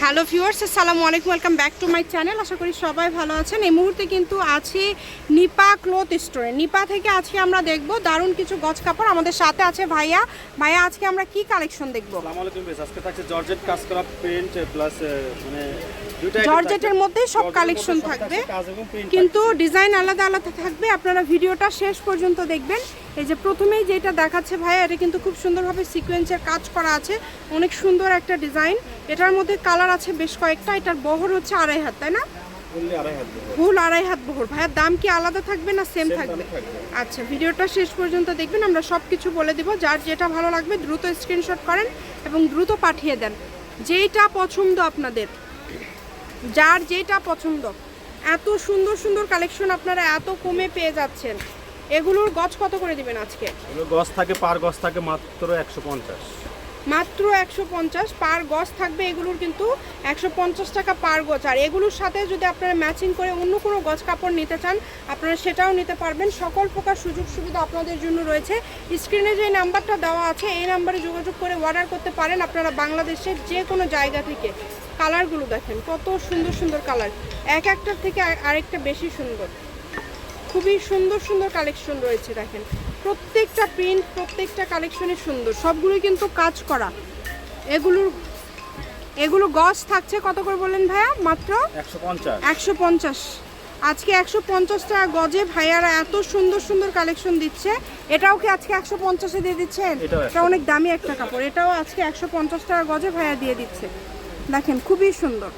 Hello viewers আসসালামু আলাইকুম welcome back to my channel. আশা করি সবাই ভালো আছেন। এই মুহূর্তে কিন্তু আছি নিপা ক্লথ স্টোরে। নিপা থেকে আজকে আমরা দেখব দারুণ কিছু গজ কাপড়। আমাদের সাথে আছে ভাইয়া। ভাইয়া আজকে আমরা কি কালেকশন দেখব? আসসালামু আলাইকুম আজকে থাকছে জর্জেট কাজ করা প্রিন্ট প্লাস মানে জর্জেটের মধ্যেই সব কালেকশন থাকবে। কিন্তু ডিজাইন আলাদা আলাদা থাকবে। আপনারা ভিডিওটা শেষ পর্যন্ত দেখবেন। এই যে প্রথমেই যেটা দেখাচ্ছে ভাইয়া এটা কিন্তু খুব সুন্দরভাবে সিকোয়েন্সের কাজ করা আছে। অনেক সুন্দর একটা ডিজাইন। এটার মধ্যে কালার আছে বেশ কয়েকটা এটার বহর হচ্ছে আড়াই হাত তাই না? বললে আড়াই হাত ফুল আড়াই হাত বহর। ভাইয়ার দাম কি আলাদা থাকবে না সেম থাকবে? আচ্ছা ভিডিওটা শেষ পর্যন্ত দেখবেন আমরা সব কিছু বলে দিব। যার যেটা ভালো লাগবে দ্রুত স্ক্রিনশট করেন এবং দ্রুত পাঠিয়ে দেন। যেইটা পছন্দ আপনাদের যার যেটা পছন্দ। এত সুন্দর সুন্দর কালেকশন আপনারা এত কমে পেয়ে যাচ্ছেন। এগুলোর গছ কত করে দিবেন আজকে? গজ থাকে পার গজ থাকে মাত্র একশো পঞ্চাশ। মাত্র একশো পঞ্চাশ পার গজ থাকবে এগুলোর কিন্তু একশো পঞ্চাশ টাকা পার গজ। আর এগুলোর সাথে যদি আপনারা ম্যাচিং করে অন্য কোনো গজ কাপড় নিতে চান, আপনারা সেটাও নিতে পারবেন। সকল প্রকার সুযোগ সুবিধা আপনাদের জন্য রয়েছে। স্ক্রিনে যে নাম্বারটা দেওয়া আছে, এই নাম্বারে যোগাযোগ করে অর্ডার করতে পারেন আপনারা বাংলাদেশের যে কোনো জায়গা থেকে। কালারগুলো দেখেন, কত সুন্দর সুন্দর কালার। এক একটার থেকে আরেকটা বেশি সুন্দর। খুবই সুন্দর সুন্দর কালেকশন রয়েছে, দেখেন। প্রত্যেকটা প্রিন্ট প্রত্যেকটা কালেকশনই সুন্দর। সবগুলোই কিন্তু কাজ করা। এগুলোর এগুলো গজ থাকছে কত করে বললেন ভাইয়া? মাত্র একশো পঞ্চাশ। আজকে একশো পঞ্চাশ টাকা গজে ভাইয়ারা এত সুন্দর সুন্দর কালেকশন দিচ্ছে। এটাও কি আজকে একশো পঞ্চাশে দিয়ে দিচ্ছেন? এটা অনেক দামি একটা কাপড়। এটাও আজকে একশো পঞ্চাশ টাকা গজে ভাইয়া দিয়ে দিচ্ছে। দেখেন খুবই সুন্দর।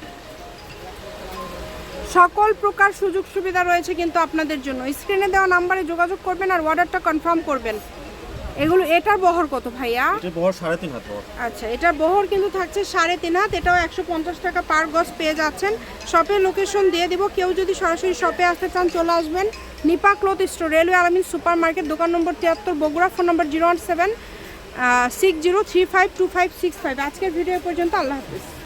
সকল প্রকার সুযোগ সুবিধা রয়েছে কিন্তু আপনাদের জন্য। স্ক্রিনে দেওয়া নাম্বারে যোগাযোগ করবেন আর অর্ডারটা কনফার্ম করবেন। এগুলো এটার বহর কত ভাইয়া? এটা বহর সাড়ে তিন হাত আচ্ছা এটার বহর কিন্তু থাকছে সাড়ে তিন হাত এটাও একশো পঞ্চাশ টাকা পার গজ পেয়ে যাচ্ছেন। শপের লোকেশন দিয়ে দিব কেউ যদি সরাসরি শপে আসতে চান চলে আসবেন। Nipa cloth store railway Alamin super market দোকান নম্বর তিয়াত্তর Bogura phone number zero one seven six zero three five two five six five আজকের ভিডিও পর্যন্ত আল্লাহ হাফিজ।